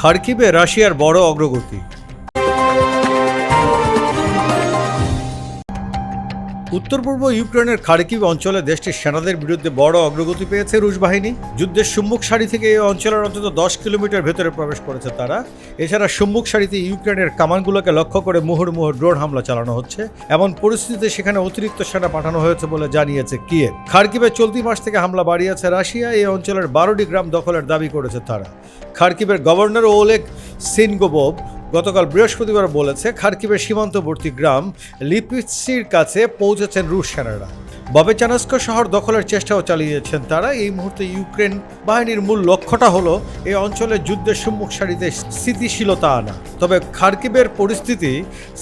খার্কিবে রাশিয়ার বড় অগ্রগতি। উত্তর পূর্ব ইউক্রেনের খার্কিভ অঞ্চলে দেশটির সেনাদের বিরুদ্ধে বড় অগ্রগতি পেয়েছে রুশ বাহিনী। যুদ্ধের সম্মুখ সারি থেকে এই অঞ্চলের অন্তত দশ কিলোমিটার ভেতরে প্রবেশ করেছে তারা। এছাড়া সম্মুখ সারিতে ইউক্রেনের কামানগুলোকে লক্ষ্য করে মুহুর মুহুর ড্রোন হামলা চালানো হচ্ছে। এমন পরিস্থিতিতে সেখানে অতিরিক্ত সেনা পাঠানো হয়েছে বলে জানিয়েছে কিয়েভ। খার্কিভে চলতি মাস থেকে হামলা বাড়িয়েছে রাশিয়া। এই অঞ্চলের বারোটি গ্রাম দখলের দাবি করেছে তারা। খার্কিভের গভর্নর ওলেক সিনগোবব গতকাল বৃহস্পতিবার বলেছে খার্কিবের সীমান্তবর্তী গ্রাম লিপিসির কাছে পৌঁছেছেন রুশ সেনারা। ববেচানস্ক শহর দখলের চেষ্টাও চালিয়েছেন তারা। এই মুহূর্তে ইউক্রেন বাহিনীর মূল লক্ষ্যটা হলো এই অঞ্চলের যুদ্ধের সম্মুখ সারিতে স্থিতিশীলতা আনা। তবে খার্কিবের পরিস্থিতি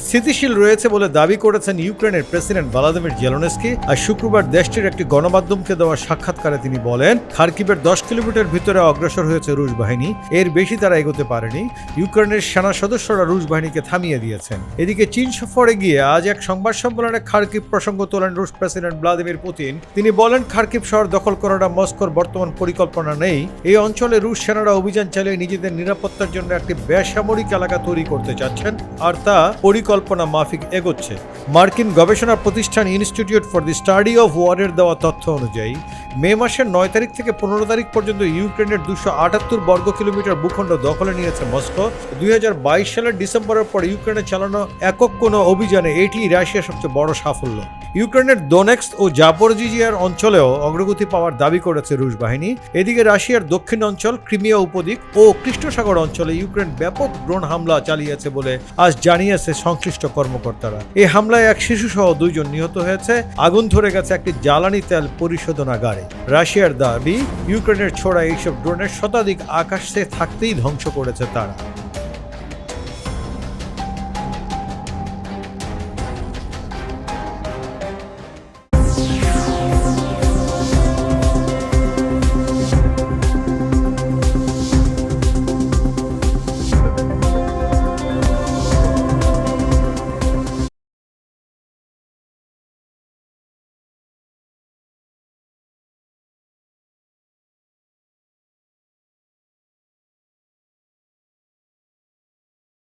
স্থিতিশীল রয়েছে বলে দাবি করেছেন ইউক্রেনের প্রেসিডেন্ট ভলাদিমির জেলনেস্কি। আর শুক্রবার দেশটির একটি গণমাধ্যমকে দেওয়া সাক্ষাৎকারে তিনি বলেন খার্কিবের দশ কিলোমিটার ভিতরে অগ্রসর হয়েছে রুশ বাহিনী। এর বেশি তারা এগোতে পারেনি। ইউক্রেনের সেনা সদস্যরা রুশ বাহিনীকে থামিয়ে দিয়েছেন। এদিকে চীন সফরে গিয়ে আজ এক সংবাদ সম্মেলনে খার্কিব প্রসঙ্গ তোলেন রুশ প্রেসিডেন্ট ভ্লাদিমির পুতিন। তিনি বলেন, খার্কিব শহর দখল করাটা মস্কোর বর্তমান পরিকল্পনা নেই। এই অঞ্চলে রুশ সেনারা অভিযান চালিয়ে নিজেদের নিরাপত্তার জন্য একটি বেসামরিক এলাকা তৈরি করতে চাচ্ছেন, আর তা পরিকল্পনা মাফিক এগোচ্ছে। মার্কিন গবেষণা প্রতিষ্ঠান institute for the study of ওয়ারের দেওয়া তথ্য অনুযায়ী, মে মাসের নয় তারিখ থেকে পনেরো তারিখ পর্যন্ত ইউক্রেনের দুশো আটাত্তর বর্গ কিলোমিটার ভূখণ্ড দখলে নিয়েছে মস্কো। দুই হাজার বাইশ সালের ডিসেম্বরের পর ইউক্রেনে চালানো একক কোনো অভিযানে এটি রাশিয়ার সবচেয়ে বড় সাফল্য। ইউক্রেনের দোনেক্স ও জাপরজিজিয়ার অঞ্চলেও অগ্রগতি পাওয়ার দাবি করেছে রুশ বাহিনী। এদিকে রাশিয়ার দক্ষিণ অঞ্চল, ক্রিমিয়া উপদ্বীপ ও কৃষ্ণসাগর অঞ্চলে ইউক্রেন ব্যাপক ড্রোন হামলা চালিয়েছে বলে আজ জানিয়েছে সংশ্লিষ্ট কর্মকর্তারা। এই হামলায় এক শিশু সহ দুইজন নিহত হয়েছে। আগুন ধরে গেছে একটি জ্বালানি তেল পরিশোধনাগারে। রাশিয়ার দাবি, ইউক্রেনের ছোড়া এইসব ড্রোনের শতাধিক আকাশে থাকতেই ধ্বংস করেছে তারা।